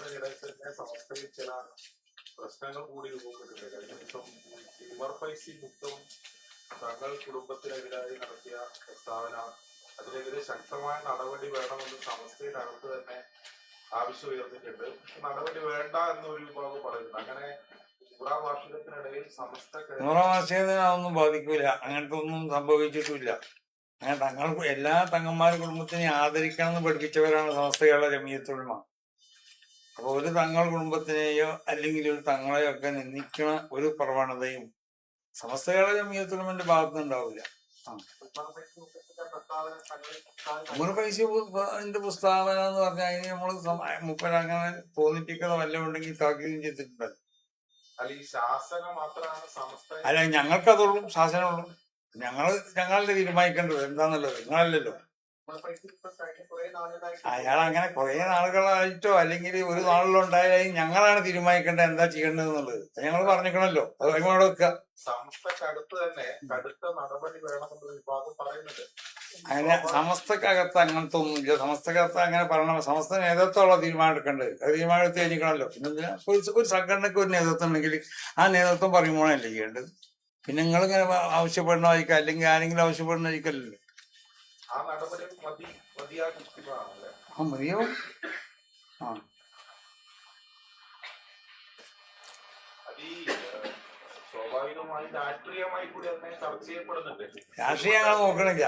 നടത്തുന്നതിനിടയിൽ തന്നെ സമസ്തയിൽ ചില പ്രശ്നങ്ങൾ കൂടി രൂപപ്പെട്ടിട്ടുണ്ട് കഴിഞ്ഞ ദിവസം ഉമർ പൈസി മുക്തം തങ്ങൾ കുടുംബത്തിനെതിരായി നടത്തിയ പ്രസ്താവന അതിനെതിരെ ശക്തമായ നടപടി വേണമെന്ന് സമസ്തയുടെ അകത്ത് തന്നെ ആവശ്യം ഉയർന്നിട്ടുണ്ട് നടപടി വേണ്ട എന്നൊരു വിഭാഗം പറയുന്നു അങ്ങനെ അതൊന്നും ബാധിക്കൂല. അങ്ങനത്തെ ഒന്നും സംഭവിച്ചിട്ടില്ല. അങ്ങനെ തങ്ങൾ എല്ലാ തങ്ങന്മാരുടെ കുടുംബത്തിനെ ആദരിക്കണം എന്ന് പഠിപ്പിച്ചവരാണ് സമസ്തകളുടെ ജമീയത്തുൽമ അപ്പൊ ഒരു തങ്ങൾ കുടുംബത്തിനെയോ അല്ലെങ്കിൽ ഒരു തങ്ങളെയോ ഒക്കെ നിന്ദിക്കണ ഒരു പ്രവണതയും സമസ്തകാല ജമീയത്തുൽമന്റെ ഭാഗത്തുനിന്ന് ഉണ്ടാവില്ല. നമ്മൾ പൈസ പുസ്തകന എന്ന് പറഞ്ഞാൽ അതിന് നമ്മൾ മുപ്പരങ്ങനെ തോന്നിപ്പിക്കുന്ന വല്ലതും ഉണ്ടെങ്കിൽ താക്കീതും ചെയ്തിട്ടുണ്ട്. അല്ല ഞങ്ങൾക്കതുള്ളൂ ശാസനമുള്ളൂ. ഞങ്ങൾ ഞങ്ങളുടെ തീരുമാനിക്കേണ്ടത്? എന്താന്നുള്ളത്? നിങ്ങളല്ലല്ലോ. അയാൾ അങ്ങനെ കുറെ നാളുകളായിട്ടോ അല്ലെങ്കിൽ ഒരു നാളിലോ ഉണ്ടായാലും ഞങ്ങളാണ് തീരുമാനിക്കേണ്ടത് എന്താ ചെയ്യേണ്ടത് എന്നുള്ളത് ഞങ്ങൾ പറഞ്ഞിരിക്കണല്ലോ. അത് അങ്ങോട്ട് വെക്കുക. സമസ്തക്കടുത്ത് തന്നെ കടുത്ത നടപടി വിഭാഗം പറയുന്നുണ്ട്. അങ്ങനെ സമസ്തക്കകത്ത് അങ്ങനത്തെ ഒന്നുമില്ല സമസ്തക്കകത്ത് അങ്ങനെ പറയണം. സമസ്ത നേതൃത്വമുള്ള തീരുമാനം എടുക്കേണ്ടത്. അത് തീരുമാനം എടുത്ത് കഴിഞ്ഞിരിക്കണല്ലോ. പിന്നെ ഒരു ഒരു സംഘടനയ്ക്ക് ഒരു നേതൃത്വം ഉണ്ടെങ്കിൽ ആ നേതൃത്വം പറയുമ്പോഴല്ലേ ചെയ്യേണ്ടത്. പിന്നെ നിങ്ങളിങ്ങനെ ആവശ്യപ്പെടുന്നതായിരിക്കും അല്ലെങ്കിൽ ആരെങ്കിലും ആവശ്യപ്പെടുന്നതായിരിക്കല്ലോ ആ നടപടി മതി മതിയാക്കുന്നതാണല്ലേ ആ മതിയോ? ആ. അത് ഈ ഏഹ്, സ്വാഭാവികമായി രാഷ്ട്രീയമായി കൂടി അതിനെ ചർച്ച ചെയ്യപ്പെടുന്നുണ്ട്. രാഷ്ട്രീയം ഞങ്ങൾ നോക്കണില്ല.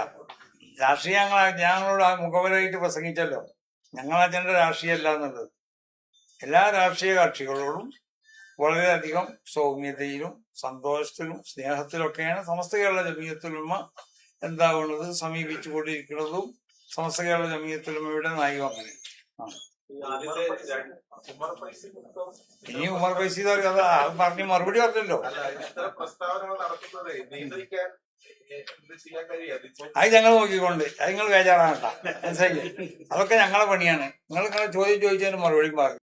രാഷ്ട്രീയങ്ങളാ ഞങ്ങളോട് ആ മുഖവരായിട്ട് പ്രസംഗിച്ചല്ലോ. ഞങ്ങൾ രാഷ്ട്രീയം രാഷ്ട്രീയമല്ല എന്നുള്ളത്. എല്ലാ രാഷ്ട്രീയ കക്ഷികളോടും വളരെയധികം സൗമ്യതയിലും സന്തോഷത്തിലും സ്നേഹത്തിലൊക്കെയാണ് സമസ്ത കേരള ജമീയത്തുലമ എന്താവുന്നത് സമീപിച്ചുകൊണ്ടിരിക്കുന്നതും സമസ്ത കേരള ജമീയത്തുലമയുടെ നയം അങ്ങനെ ഇനി ഉമർ ഫൈസി അത് പറഞ്ഞ് മറുപടി പറഞ്ഞല്ലോ. അത് ഞങ്ങൾ നോക്കിക്കൊണ്ട് അത് നിങ്ങൾ ബേജാറാകണ്ട മനസ്സിലായില്ലേ? അതൊക്കെ ഞങ്ങളെ പണിയാണ്. നിങ്ങൾ നിങ്ങളെ ചോദ്യം ചോദിച്ചതിന് മറുപടി പറഞ്ഞു